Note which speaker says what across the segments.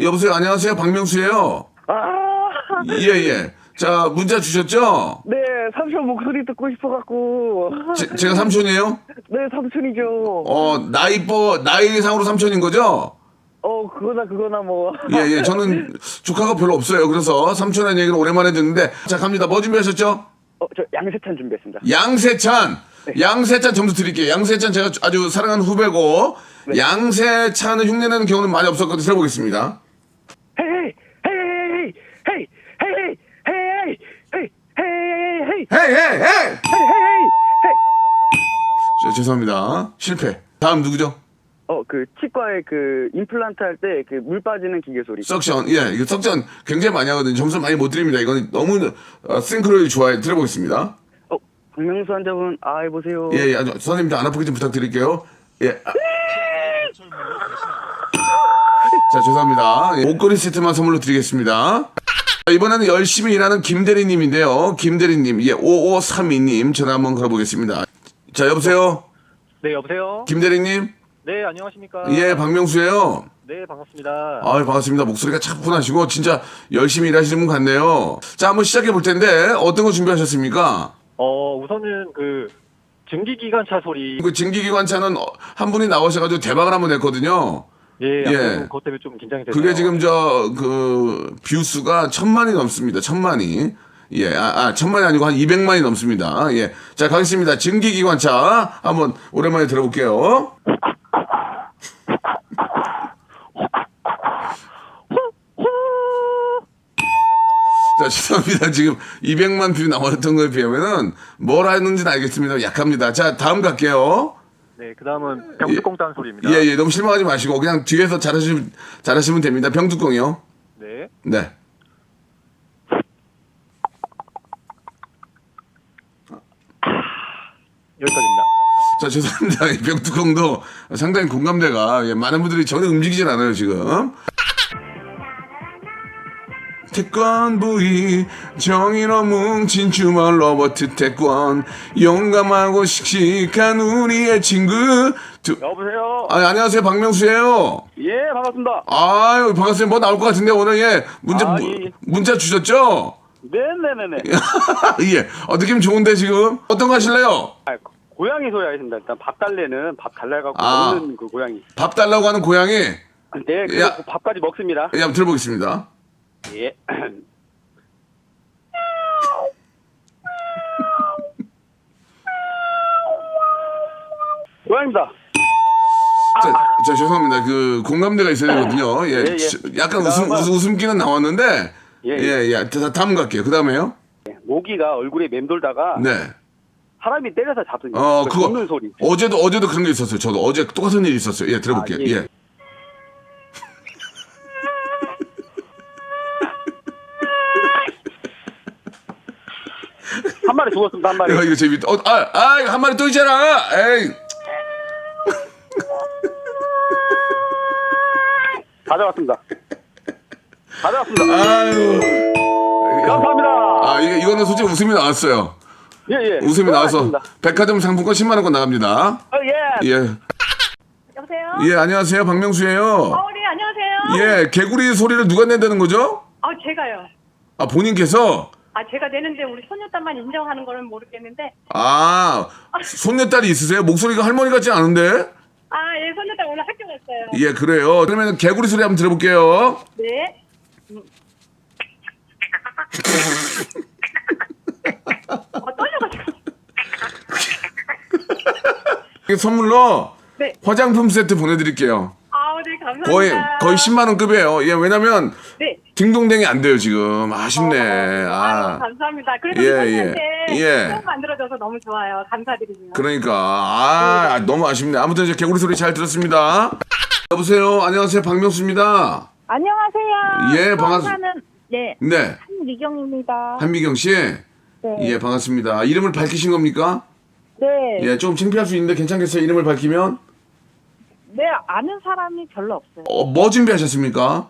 Speaker 1: 여보세요. 안녕하세요. 박명수예요.
Speaker 2: 아,
Speaker 1: 예, 예. 자, 문자 주셨죠?
Speaker 2: 네, 삼촌 목소리 듣고 싶어갖고.
Speaker 1: 제, 제가 삼촌이에요?
Speaker 2: 네, 삼촌이죠.
Speaker 1: 어, 나이버, 나이상으로 삼촌인 거죠?
Speaker 2: 어, 그거나 그거나 뭐.
Speaker 1: 예, 예. 저는 조카가 별로 없어요. 그래서 삼촌이라는 얘기를 오랜만에 듣는데. 자, 갑니다. 뭐 준비하셨죠?
Speaker 2: 어, 저 양세찬 준비했습니다.
Speaker 1: 양세찬. 양세찬 점수 드릴게요. 양세찬 제가 아주 사랑하는 후배고. 양세찬을 흉내내는 경우는 많이 없었거든요. 들어보겠습니다.
Speaker 2: 헤이, 헤이, 헤이, 헤이, 헤이, 헤이, 헤이, 헤이, 헤이, 헤이,
Speaker 1: 헤이, 헤이, 헤이!
Speaker 2: 헤이, 헤이, 헤이.
Speaker 1: 저, 죄송합니다. 실패. 다음 누구죠?
Speaker 2: 어, 그 치과에 그 임플란트 할 때 그 물 빠지는 기계 소리.
Speaker 1: 석션. 예, 이거 석션 굉장히 많이 하거든요. 점수 많이 못 드립니다. 이건 너무 어, 싱크로율이 좋아요. 들어보겠습니다.
Speaker 2: 어, 박명수 환자분, 아, 해보세요.
Speaker 1: 예, 예. 아주 선생님도 안 아프게 좀 부탁드릴게요. 예. 아. 자, 죄송합니다. 예, 목걸이 세트만 선물로 드리겠습니다. 자, 이번에는 열심히 일하는 김대리님인데요. 김대리님, 예, 5532님 전화 한번 걸어보겠습니다. 자, 여보세요?
Speaker 3: 네, 여보세요?
Speaker 1: 김대리님?
Speaker 3: 네, 안녕하십니까?
Speaker 1: 예, 박명수예요
Speaker 3: 네, 반갑습니다.
Speaker 1: 아유, 반갑습니다. 목소리가 차분하시고, 진짜 열심히 일하시는 분 같네요. 자, 한번 시작해 볼 텐데, 어떤 거 준비하셨습니까?
Speaker 3: 어, 우선은 그 증기기관차 소리.
Speaker 1: 그 증기기관차는 어, 한 분이 나오셔가지고 대박을 한번 냈거든요.
Speaker 3: 예,
Speaker 1: 예.
Speaker 3: 예. 그것 때문에 좀 긴장이 되네요.
Speaker 1: 그게 지금 저, 그, 뷰수가 천만이 넘습니다. 천만이. 예, 아, 아, 천만이 아니고 한 200만이 넘습니다. 예. 자, 가겠습니다. 증기기관차 한번 오랜만에 들어볼게요. 자, 죄송합니다. 지금 200만 뷰 나왔던 거에 비하면은 뭘 하는지는 알겠습니다. 약합니다. 자, 다음 갈게요.
Speaker 3: 네, 그 다음은 병뚜껑 딴 소리입니다.
Speaker 1: 예, 예, 너무 실망하지 마시고 그냥 뒤에서 잘하시면, 잘하시면 됩니다. 병뚜껑이요.
Speaker 3: 네.
Speaker 1: 네.
Speaker 3: 여기까지입니다.
Speaker 1: 자, 죄송합니다. 이 병뚜껑도 상당히 공감대가, 예, 많은 분들이 전혀 움직이질 않아요, 지금. 태권브이 정의로 뭉친 주먹 로버트 태권 용감하고 씩씩한 우리의 친구 두,
Speaker 2: 여보세요?
Speaker 1: 아, 안녕하세요 박명수예요
Speaker 2: 예, 반갑습니다.
Speaker 1: 아유 반갑습니다 뭐 나올 것 같은데 오늘 예 문자
Speaker 2: 아,
Speaker 1: 무-
Speaker 2: 예, 예.
Speaker 1: 문자 주셨죠
Speaker 2: 네네네네.
Speaker 1: 예 어, 느낌 좋은데 지금 어떤 거 하실래요
Speaker 2: 아, 고양이 소리 하겠습니다. 일단 밥 달래는 밥 달래갖고
Speaker 1: 아.
Speaker 2: 먹는 그 고양이.
Speaker 1: 밥 달라고 하는 고양이 예
Speaker 2: 네, 그리고
Speaker 1: 야.
Speaker 2: 밥까지 먹습니다.
Speaker 1: 한번 들어보겠습니다
Speaker 2: 예. 고양입니다.
Speaker 1: 자, 자, 죄송합니다. 그 공감대가 있어야 되거든요. 예,
Speaker 2: 예, 예.
Speaker 1: 치- 약간 웃음, 웃음 웃음 기는 나왔는데 예,
Speaker 2: 예,
Speaker 1: 예. 다, 다음 갈게요. 그 다음에요.
Speaker 2: 모기가 얼굴에 맴돌다가
Speaker 1: 네.
Speaker 2: 사람이 때려서 잡는
Speaker 1: 어,
Speaker 2: 그
Speaker 1: 그거
Speaker 2: 는 소리.
Speaker 1: 어제도 어제도 그런 게 있었어요. 저도 어제 똑같은 일이 있었어요. 예, 들어볼게요.
Speaker 2: 아, 예.
Speaker 1: 예.
Speaker 2: 한 마리 죽었습니다. 한 마리.
Speaker 1: 이거 이거 재밌다. 어, 아, 아, 이거 한 마리 또 있잖아. 에이.
Speaker 2: 가져왔습니다. 가져왔습니다.
Speaker 1: 아유.
Speaker 2: 감사합니다.
Speaker 1: 아, 이게 이거는 솔직히 웃음이 나왔어요.
Speaker 2: 예, 예.
Speaker 1: 웃음이 나와서
Speaker 2: 고맙습니다.
Speaker 1: 백화점 상품권 10만 원권 나갑니다.
Speaker 2: 어, 예.
Speaker 1: 예.
Speaker 4: 여보세요?
Speaker 1: 예, 안녕하세요. 박명수예요.
Speaker 4: 어, 네, 안녕하세요.
Speaker 1: 예, 개구리 소리를 누가 낸다는 거죠?
Speaker 4: 아, 제가요.
Speaker 1: 아, 본인께서
Speaker 4: 아, 제가 내는데 우리 손녀딸만 인정하는 거는 모르겠는데.
Speaker 1: 아, 손녀딸이 있으세요? 목소리가 할머니 같지 않은데?
Speaker 4: 아, 예, 손녀딸 오늘 학교 갔어요.
Speaker 1: 예, 그래요. 그러면 개구리 소리 한번 들어볼게요.
Speaker 4: 네. 어, 떨려가지고.
Speaker 1: 이게 선물로
Speaker 4: 네.
Speaker 1: 화장품 세트 보내드릴게요.
Speaker 4: 아, 네, 감사합니다.
Speaker 1: 거의, 거의 10만원급이에요. 예, 왜냐면,
Speaker 4: 네.
Speaker 1: 딩동댕이 안 돼요, 지금. 아쉽네.
Speaker 4: 아유,
Speaker 1: 아.
Speaker 4: 감사합니다. 그래도
Speaker 1: 예,
Speaker 4: 예,
Speaker 1: 예.
Speaker 4: 만들어줘서 너무 좋아요. 감사드리고요.
Speaker 1: 그러니까. 아, 너무 아쉽네. 아무튼 이제 개구리 소리 잘 들었습니다. 여보세요. 안녕하세요. 박명수입니다.
Speaker 5: 안녕하세요.
Speaker 1: 예, 반갑-
Speaker 5: 사는 네
Speaker 1: 네.
Speaker 5: 한미경입니다.
Speaker 1: 한미경 씨.
Speaker 5: 네.
Speaker 1: 예, 반갑습니다. 이름을 밝히신 겁니까?
Speaker 5: 네.
Speaker 1: 예, 좀 창피할 수 있는데 괜찮겠어요? 이름을 밝히면?
Speaker 5: 네 아는 사람이 별로 없어요.
Speaker 1: 어, 뭐 준비하셨습니까?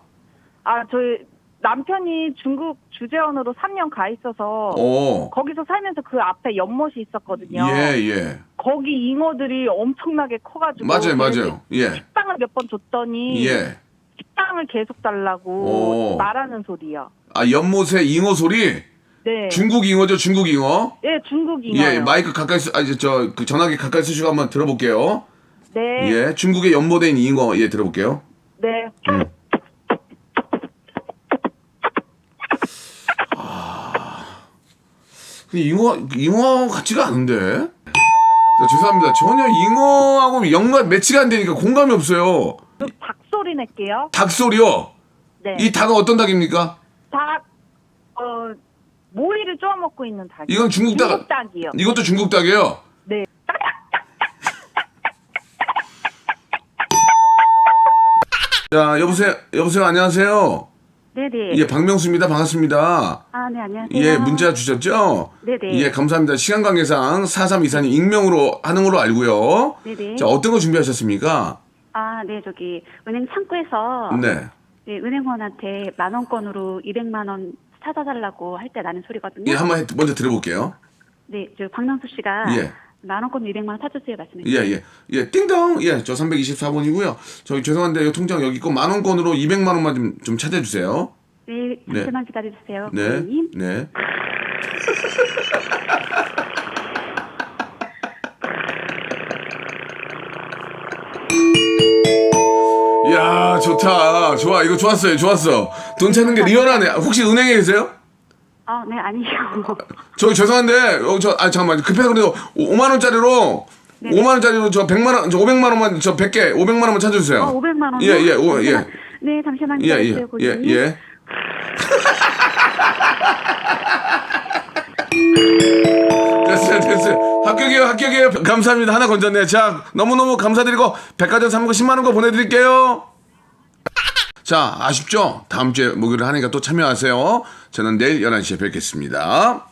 Speaker 5: 아 저희 남편이 중국 주재원으로 3년 가 있어서
Speaker 1: 오.
Speaker 5: 거기서 살면서 그 앞에 연못이 있었거든요.
Speaker 1: 예, 예.
Speaker 5: 거기 잉어들이 엄청나게 커가지고
Speaker 1: 맞아요, 맞아요. 예.
Speaker 5: 식당을 몇 번 줬더니
Speaker 1: 예.
Speaker 5: 식당을 계속 달라고
Speaker 1: 오.
Speaker 5: 말하는 소리요.
Speaker 1: 아, 연못의 잉어 소리?
Speaker 5: 네.
Speaker 1: 중국 잉어죠, 중국 잉어?
Speaker 5: 예, 중국 잉어요.
Speaker 1: 예, 마이크 가까이 쓰, 아, 이제 저, 그 전화기 가까이 쓰시고 한번 들어볼게요.
Speaker 5: 네.
Speaker 1: 예, 중국의 연못에 있는 잉어, 예, 들어볼게요.
Speaker 5: 네.
Speaker 1: 근데 잉어, 잉어 같지가 않은데? 자, 죄송합니다. 전혀 잉어하고 연관 매치가 안 되니까 공감이 없어요.
Speaker 5: 그럼 닭 소리 낼게요.
Speaker 1: 닭 소리요?
Speaker 5: 네.
Speaker 1: 이 닭은 어떤 닭입니까?
Speaker 5: 닭, 어, 모이를 쪼아 먹고 있는 닭.
Speaker 1: 이건 중국 닭.
Speaker 5: 중국 닭이요.
Speaker 1: 이것도 중국 닭이에요.
Speaker 5: 네.
Speaker 1: 자, 여보세요, 여보세요, 안녕하세요.
Speaker 5: 네네.
Speaker 1: 예, 박명수입니다. 반갑습니다.
Speaker 5: 아, 네, 안녕하세요.
Speaker 1: 예, 문자 주셨죠?
Speaker 5: 네네.
Speaker 1: 예, 감사합니다. 시간 관계상 4324님 익명으로 하는 걸로 알고요.
Speaker 5: 네네.
Speaker 1: 자, 어떤 거 준비하셨습니까?
Speaker 6: 아, 네, 저기 은행 창구에서
Speaker 1: 네.
Speaker 6: 네, 은행원한테 만 원권으로 200만 원 찾아달라고 할 때 나는 소리거든요.
Speaker 1: 예, 한번 해- 먼저 들어볼게요.
Speaker 6: 네, 저 박명수 씨가
Speaker 1: 예.
Speaker 6: 만 원권 200만 원 찾으세요 말씀해
Speaker 1: 예, 예. 예, 띵동! 예, 저 324번이고요. 저기 죄송한데, 요 통장 여기 있고 만원권으로 200만원만 좀, 좀 찾아주세요.
Speaker 6: 네, 잠시만 기다려 주세요.
Speaker 1: 네.
Speaker 6: 고객님.
Speaker 1: 네. 야 좋다. 좋아. 이거 좋았어요. 좋았어. 돈 찾는 게 리얼하네. 혹시 은행에 계세요?
Speaker 6: 아, 네, 아니요.
Speaker 1: 저기 죄송한데, 어, 저, 아, 잠깐만. 급해서 그래도 5만원짜리로,
Speaker 6: 네.
Speaker 1: 5만원짜리로 저 100만원, 저 500만원만, 저 100개, 500만원만 찾아주세요.
Speaker 6: 어, 500만 원.
Speaker 1: 예, 예, 오, 예.
Speaker 6: 네, 잠시만
Speaker 1: 예,
Speaker 6: 기다려
Speaker 1: 예,
Speaker 6: 주세요,
Speaker 1: 예,
Speaker 6: 고객님.
Speaker 1: 예. 됐어요, 됐어요. 합격이에요, 합격이에요. 감사합니다. 하나 건졌네. 자, 너무너무 감사드리고, 백화점 상품 10만원 거 보내드릴게요. 자, 아쉽죠? 다음 주에 목요일 하니까 또 참여하세요. 저는 내일 11시에 뵙겠습니다.